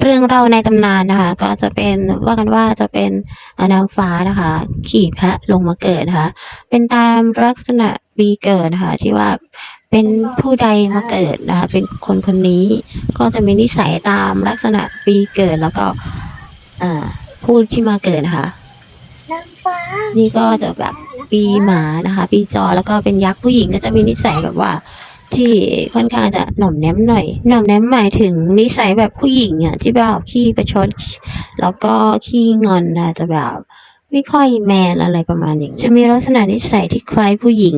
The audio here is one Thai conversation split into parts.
เรื่องเล่าในตำนานนะคะ ก็จะเป็นว่ากันว่าจะเป็นนางฟ้านะคะ ขี่แพะลงมาเกิดนะคะ เป็นตามลักษณะปีเกิดนะคะที่ว่าเป็นผู้ใดมาเกิดนะคะเป็นคนคนนี้ก็จะมีนิสัยตามลักษณะปีเกิดแล้วก็อ่าผู้ที่มาเกิดนะคะนางฟ้านี่ก็จะแบบปีหมานะคะ ปีจอแล้วก็เป็นยักษ์ผู้หญิงก็จะมีนิสัยแบบว่า ที่ค่อนข้างจะหน่อมแนมหน่อย หน่อมแนมหมายถึงนิสัยแบบผู้หญิงอะที่แบบขี้ประชด แล้วก็ขี้งอนนะจะแบบไม่ค่อยแมนอะไรประมาณนี้จะมีลักษณะนิสัยที่คล้ายผู้หญิง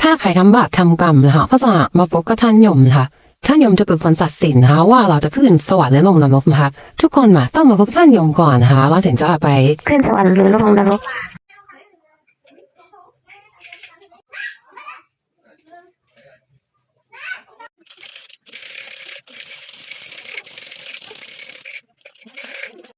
ถ้าใครทำบาปทำกรรมนะคะพระสหมาพบกับท่านยมนะคะท่านยมจะเป็นคนตัดสินนะคะว่าเราจะขึ้นสวรรค์หรือลงนรกนะคะทุกคนนะต้องมาพบท่านยมก่อนนะคะเราถึงจะไปขึ้นสวรรค์หรือลงนรก